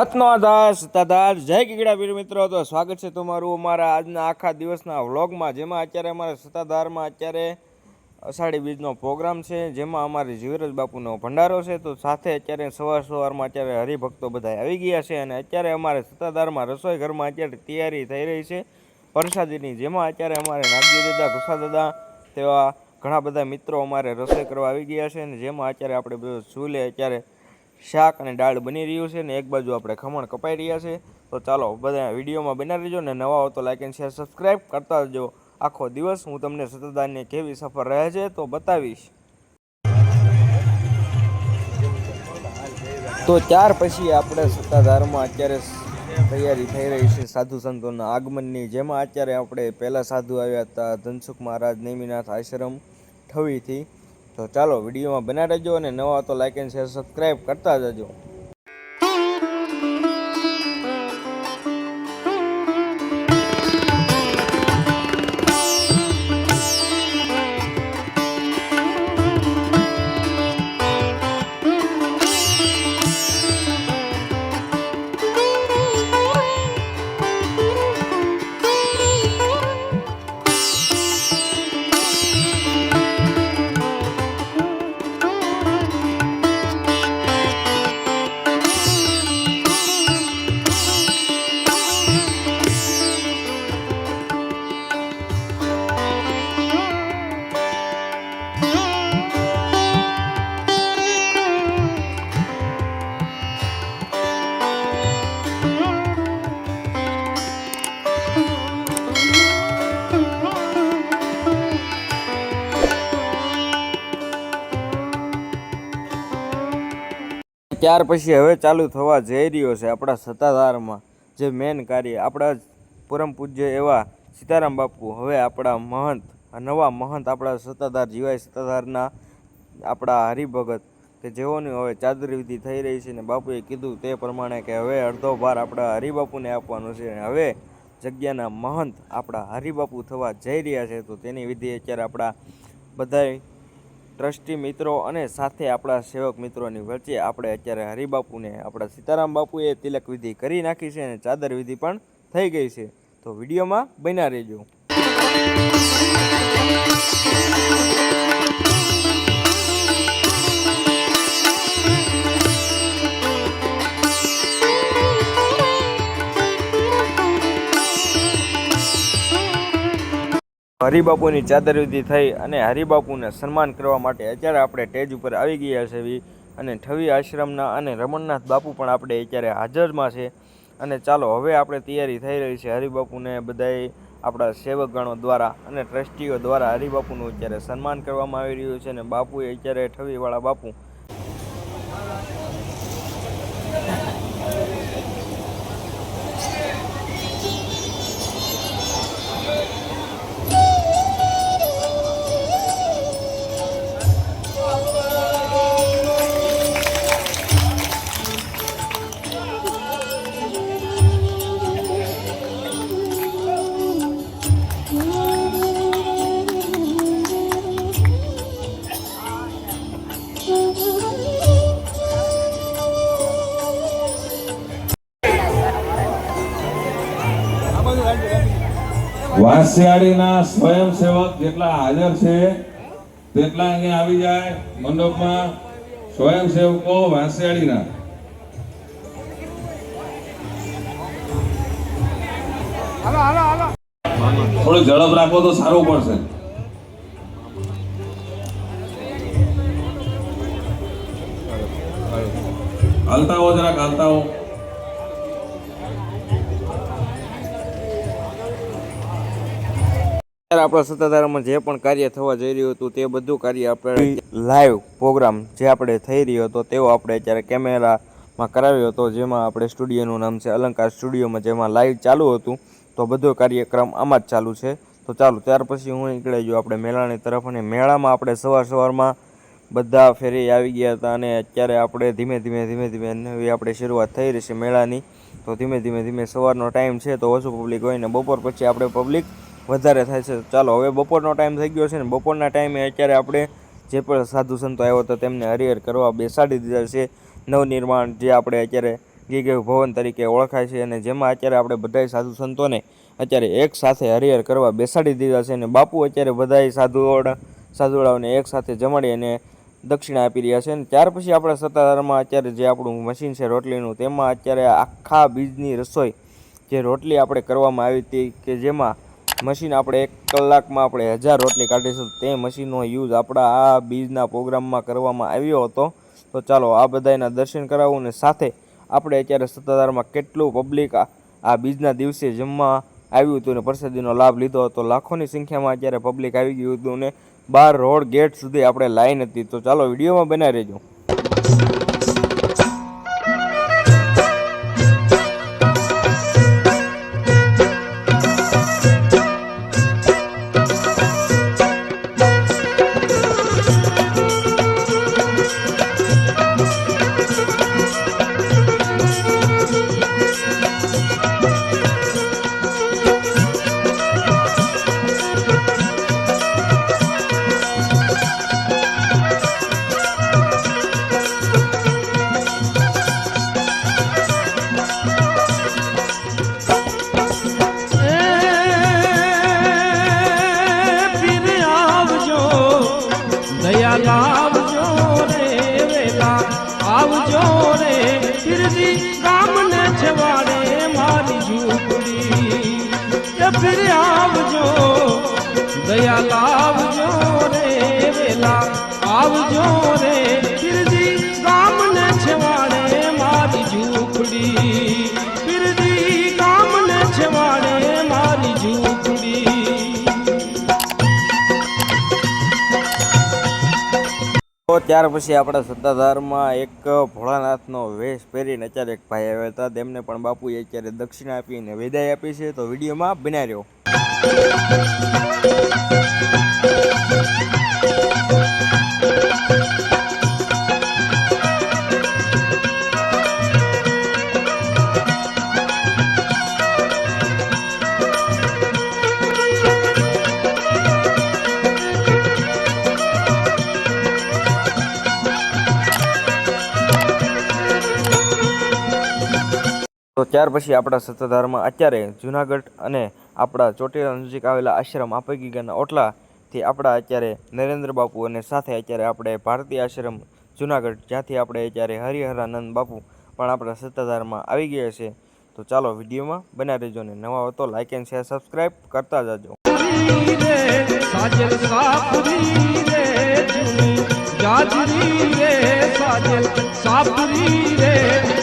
સતનો આધાર સત્તાધાર જય કિકડા વીર મિત્રો, તો સ્વાગત છે તમારું અમારા આજના આખા દિવસના વ્લોગમાં, જેમાં અત્યારે અમારે સત્તાધારમાં અત્યારે અષાઢી બીજનો પ્રોગ્રામ છે, જેમાં અમારે જીવરજ બાપુનો ભંડારો છે, તો સાથે અત્યારે સવાર સવારમાં અત્યારે હરિભક્તો બધા આવી ગયા છે, અને અત્યારે અમારે સત્તાધારમાં રસોઈ ઘરમાં અત્યારે તૈયારી થઈ રહી છે. પ્રસાદીની જેમાં અત્યારે અમારે નાગજી દાદા ઘુસા દાદા તેવા ઘણા બધા મિત્રો અમારે રસોઈ કરવા આવી ગયા છે, અને જેમાં અત્યારે આપણે બધું ચૂલે અત્યારે શાક અને દાળ બની રહ્યું છે ને એક બાજુ આપણે ખમણ કપાઈ રહ્યા છે. તો ચાલો બધા વિડીયોમાં બનાવી રહેજો ને નવા હો તો લાઇક એન્ડ શેર સબસ્ક્રાઈબ કરતા જજો આખો દિવસ હું તમને સતદારની કેવી સફર રહે છે તો બતાવીશ. તો ત્યાર પછી આપણે સત્તાધારમાં અત્યારે તૈયારી થઈ રહી છે સાધુ સંતોના આગમનની. જેમાં અત્યારે આપણે પહેલાં સાધુ આવ્યા હતા ધનસુખ મહારાજ, નેમિનાથ આશ્રમ ઠવીથી. તો ચાલો વિડીયોમાં બના રહેજો અને નવા તો લાઇક એન્ડ શેર સબસ્ક્રાઈબ કરતા જજો. ત્યાર પછી હવે ચાલુ થવા જઈ રહ્યો છે આપણા સત્તાધારમાં જે મેન કાર્ય, આપણા પરમ પૂજ્ય એવા સીતારામ બાપુ, હવે આપણા મહંત નવા મહંત આપણા સત્તાધાર, જીવાય સત્તાધારના આપણા હરિભગત કે જેઓની હવે ચાદરી વિધિ થઈ રહી છે ને બાપુએ કીધું તે પ્રમાણે કે હવે અડધો ભાર આપણા હરિબાપુને આપવાનો છે અને હવે જગ્યાના મહંત આપણા હરિબાપુ થવા જઈ રહ્યા છે તો તેની વિધિ અત્યારે આપણા બધાય ટ્રસ્ટી મિત્રો અને સાથે આપણા સેવક મિત્રોની વચ્ચે આપણે અત્યારે હરિબાપુને, આપણા સીતારામ બાપુએ તિલક વિધિ કરી નાખી છે અને ચાદર વિધિ પણ થઈ ગઈ છે. તો વિડીયોમાં બન્યા રહેજો. હરિબાપુની ચાદરવિધિ થઈ અને હરિબાપુને સન્માન કરવા માટે અત્યારે આપણે સ્ટેજ ઉપર આવી ગયા છે અને ઠવી આશ્રમના અને રમણનાથ બાપુ પણ આપણે અત્યારે હાજરમાં છે. અને ચાલો, હવે આપણે તૈયારી થઈ રહી છે હરિબાપુને બધાએ આપણા સેવકગણો દ્વારા અને ટ્રસ્ટીઓ દ્વારા હરિબાપુનું અત્યારે સન્માન કરવામાં આવી રહ્યું છે અને બાપુએ અત્યારે ઠવીવાળા બાપુ વાંસિયાળીના સ્વયંસેવક જેટલા હાજર છે, તેટલા અહીંયા આવી જાય મંડપમાં સ્વયંસેવકો વાંસિયાળીના થોડી ઝડપ રાખો તો સારું પડશે. હાલતા હો જરાક હાલતા હો આપણા સત્તાધારામાં જે પણ કાર્ય થવા જઈ રહ્યું હતું, તે બધું કાર્ય આપણે લાઈવ પ્રોગ્રામ જે આપણે થઈ રહ્યો હતો તેવો આપણે અત્યારે કેમેરામાં કરાવ્યો હતો, જેમાં આપણે સ્ટુડિયોનું નામ છે અલંકાર સ્ટુડિયોમાં જેમાં લાઈવ ચાલુ હતું. તો બધો કાર્યક્રમ આમાં જ ચાલુ છે. તો ચાલુ, ત્યાર પછી હું નીકળી ગયો આપણે મેળાની તરફ અને મેળામાં આપણે સવાર સવારમાં બધા ફેરી આવી ગયા હતા અને અત્યારે આપણે ધીમે ધીમે ધીમે ધીમે નવી આપણે શરૂઆત થઈ રહી છે મેળાની. તો ધીમે ધીમે ધીમે સવારનો ટાઈમ છે, તો ઓછું પબ્લિક હોય ને બપોર પછી આપણે પબ્લિક વધારે થાય છે. ચાલો, હવે બપોરનો ટાઈમ થઈ ગયો છે ને, બપોરના ટાઈમે અત્યારે આપણે જે પણ સાધુ સંતો આવ્યો હતો તેમને હરિહર કરવા બેસાડી દીધા છે. નવનિર્માણ જે આપણે અત્યારે ગીગેવ ભવન તરીકે ઓળખાય છે અને જેમાં અત્યારે આપણે બધાય સાધુ સંતોને અત્યારે એક સાથે હરિહર કરવા બેસાડી દીધા છે અને બાપુ અત્યારે બધાય સાધુઓડા, સાધુડાઓને એક સાથે જમાડી અને દક્ષિણા આપી રહ્યા છે અને ત્યાર પછી આપણે સત્તાધારમાં અત્યારે જે આપણું મશીન છે રોટલીનું, તેમાં અત્યારે આખા બીજની રસોઈ જે રોટલી આપણે કરવામાં આવી હતી કે જેમાં મશીન આપણે એક કલાકમાં આપણે હજાર રોટલી કાઢીશું તે મશીનનો યુઝ આપણા આ બીજના પ્રોગ્રામમાં કરવામાં આવ્યો હતો. તો ચાલો આ બધાના દર્શન કરાવું અને સાથે આપણે અત્યારે સત્તાધારમાં કેટલું પબ્લિક આ બીજના દિવસે જમવા આવ્યું હતું અને પ્રસાદીનો લાભ લીધો હતો. લાખોની સંખ્યામાં અત્યારે પબ્લિક આવી ગયું હતું અને બાર રોડ ગેટ સુધી આપણે લાઈન હતી. તો ચાલો વિડીયોમાં બનાવી રહેજો. પીર આવજો દયા લાવજો રે વેલા આવજો રે. તો ત્યાર પછી આપણા સત્તાધારમાં એક ભોળાનાથનો વેશ પહેરીને અત્યારે એક ભાઈ આવ્યા હતા. તેમને પણ બાપુએ અત્યારે દક્ષિણા આપીને વિદાય આપી છે. તો વિડીયોમાં બન્યા ત્યાર પછી આપણા સત્તાધારમાં અત્યારે જુનાગઢ અને આપણા ચોટીલા નજીક આવેલા આશ્રમ આપેગીગાના ઓટલાથી આપણા અત્યારે નરેન્દ્ર બાપુ અને સાથે અત્યારે આપણે ભારતીય આશ્રમ જુનાગઢ, જ્યાંથી આપણે અત્યારે હરિહરાનંદ બાપુ પણ આપણા સત્તાધારમાં આવી ગયા છે. તો ચાલો વિડીયોમાં બના રહેજો ને નવા હો તો લાઇક એન્ડ શેર સબસ્ક્રાઈબ કરતા જાજો. સાજલ સાપરી રે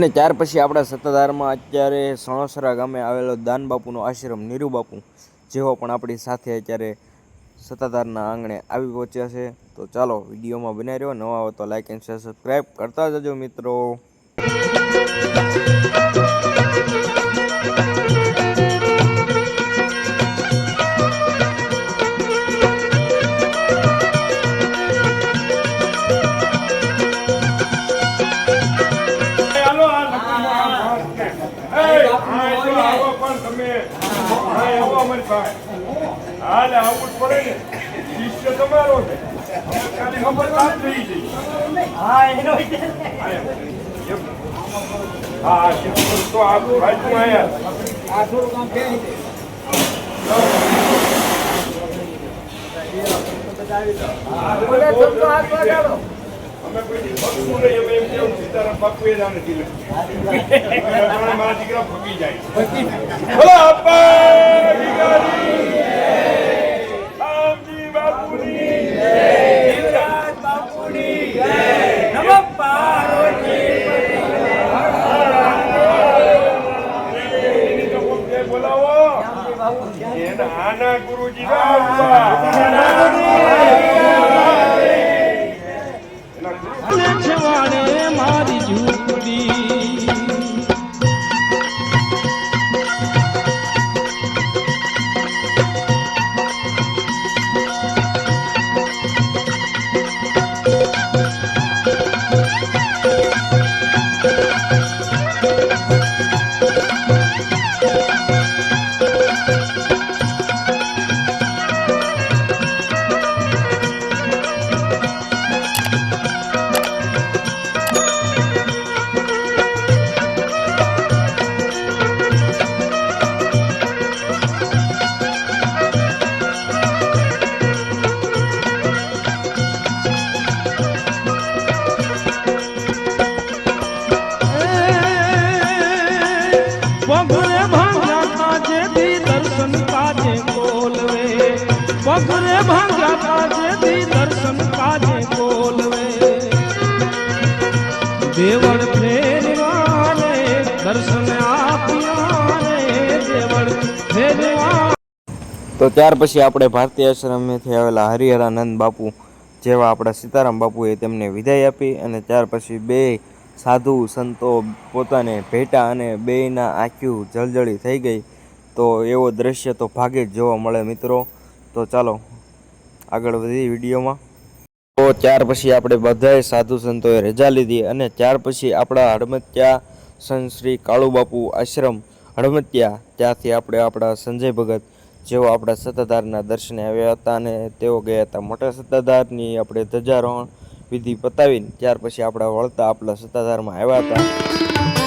અને ત્યાર પછી આપણા સત્તાધારમાં અત્યારે સણોસરા ગામે આવેલો દાન બાપુનો આશ્રમ નીરુબાપુ જેઓ પણ આપણી સાથે અત્યારે સત્તાધારના આંગણે આવી પહોંચ્યા છે. તો ચાલો વિડીયોમાં બનાવી રહ્યો નવા હો તો લાઇક એન્ડ શેર સબસ્ક્રાઈબ કરતા જજો મિત્રો. હાલે, આવવું જ પડે ને. શિષ્ય તમારો છે. ખાલી ખબરદાર થઈ જઈએ. હા, એમ. હા, શિષ્ય તો આ બાજુ આયા. અમે કોઈ દી નહીં, અમે એમ કેવું સીતારામ બાપુએ જ આને દિલ મારા દીકરા ભગી જાય. બોલો અપ્પા તો ત્યાર પછી આપણે ભારતીય આશ્રમેથી આવેલા હરિહરાનંદ બાપુ જેવા આપણા સીતારામ બાપુએ તેમને વિદાય આપી અને ત્યાર પછી બે સાધુ સંતો પોતાને ભેટા અને બેયના આંખ્યું જળજળી થઈ ગઈ. તો એવો દ્રશ્ય તો ભાગે જ જોવા મળે મિત્રો. તો ચાલો આગળ વધી વિડીયોમાં. તો ત્યાર પછી આપણે બધાએ સાધુ સંતોએ રજા લીધી અને ત્યાર પછી આપણા હડમત્યા સંત શ્રી કાળુબાપુ આશ્રમ હડમત્યા ત્યાંથી આપણે આપણા સંજય ભગત જેઓ આપણા સત્તાધારના દર્શને આવ્યા હતા અને તેઓ ગયા હતા મોટા સત્તાધારની આપણે ધ્વજારોહણ વિધિ પતાવીને, ત્યાર પછી આપણા વળતા આપણા સત્તાધારમાં આવ્યા હતા.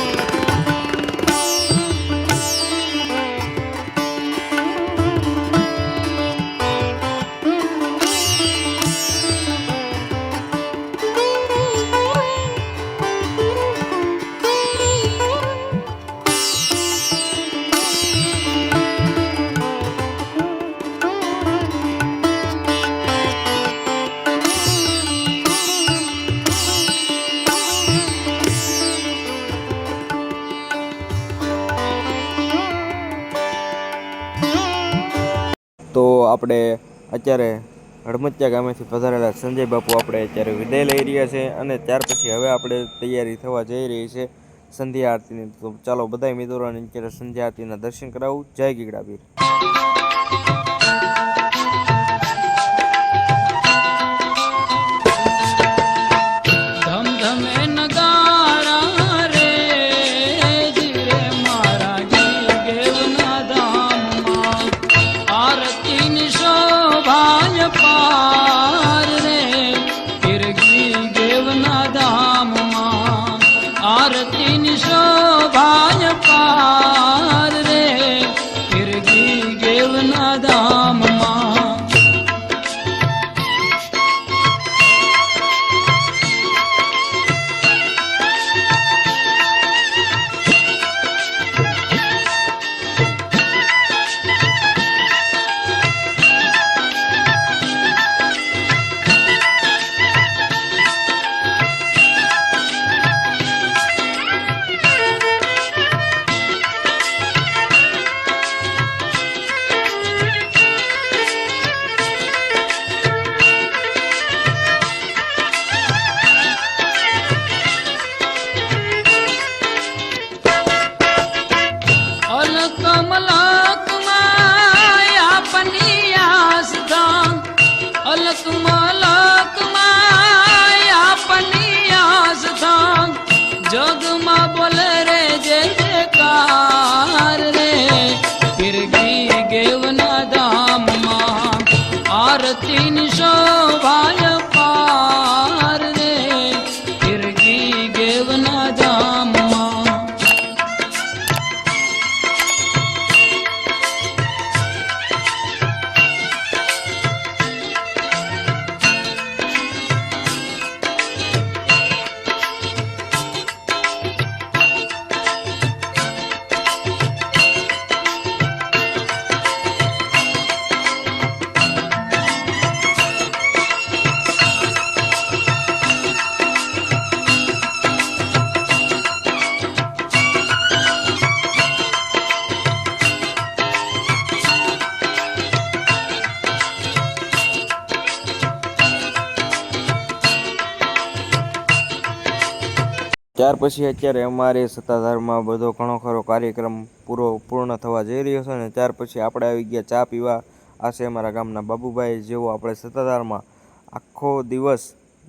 તો આપણે અત્યારે હડમતિયા ગામેથી પધારેલા સંજય બાપુ આપણે અત્યારે વિદાય લઈ રહ્યા છે અને ત્યાર પછી હવે આપણે તૈયારી થવા જઈ રહી છે સંધ્યા આરતીની. તો ચાલો બધા મિત્રોને અત્યારે સંધ્યા આરતીના દર્શન કરાવું. જય ગીગડાબીર જગમાં બોલે ત્યાર પછી અત્યારે અમારે સત્તાધારમાં બધો ઘણો ખરો કાર્યક્રમ પૂરો પૂર્ણ થવા જઈ રહ્યો છે અને ત્યાર પછી આપણે આવી ગયા ચા પીવા. આ છે અમારા ગામના બાબુભાઈ, જેઓ આપણે સત્તાધારમાં આખો દિવસ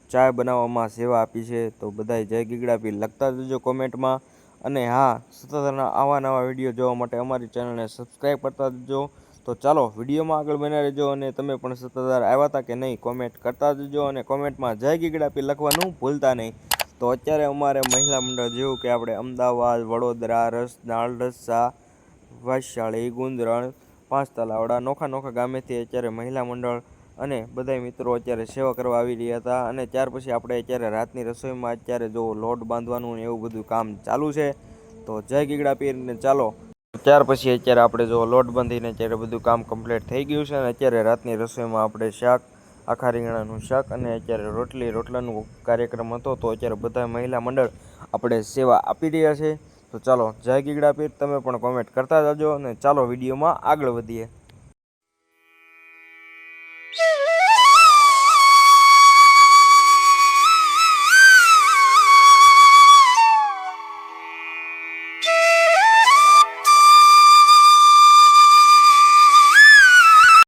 ચા બનાવવામાં સેવા આપી છે. તો બધાય જય ગીગડા પી લખતા જજો કોમેન્ટમાં. અને હા, સત્તાધારના આવા નવા વીડિયો જોવા માટે અમારી ચેનલને સબસ્ક્રાઈબ કરતા જજો. તો ચાલો, વિડીયોમાં આગળ બના રહેજો અને તમે પણ સત્તાધાર આવ્યા હતા કે નહીં, કોમેન્ટ કરતા જજો અને કોમેન્ટમાં જય ગીગડા પી લખવાનું ભૂલતા નહીં. તો અત્યારે અમારે મહિલા મંડળ જેવું કે આપણે અમદાવાદ, વડોદરા રસનાળ રસ્સા વાયશાળી ગુંદરણ પાંચ તલાવડા નોખા નોખા ગામેથી અત્યારે મહિલા મંડળ અને બધાય મિત્રો અત્યારે સેવા કરવા આવી રહ્યા હતા અને ત્યાર પછી આપણે અત્યારે રાતની રસોઈમાં અત્યારે જો લોટ બાંધવાનું ને એવું બધું કામ ચાલુ છે, તો જય ગીગડા પીરને ચાલો. ત્યાર પછી અત્યારે આપણે જો લોટ બાંધીને અત્યારે બધું કામ કમ્પ્લીટ થઈ ગયું છે અને અત્યારે રાતની રસોઈમાં આપણે શાક આખા રીંગણાનું શાક અને અત્યારે રોટલી, રોટલાનું કાર્યક્રમ હતો, તો અત્યારે બધા મહિલા મંડળ આપણે સેવા આપી રહ્યા છે. તો ચાલો, જય ગીગડા પીર, તમે પણ કોમેન્ટ કરતા જજો અને ચાલો વિડીયોમાં આગળ વધીએ.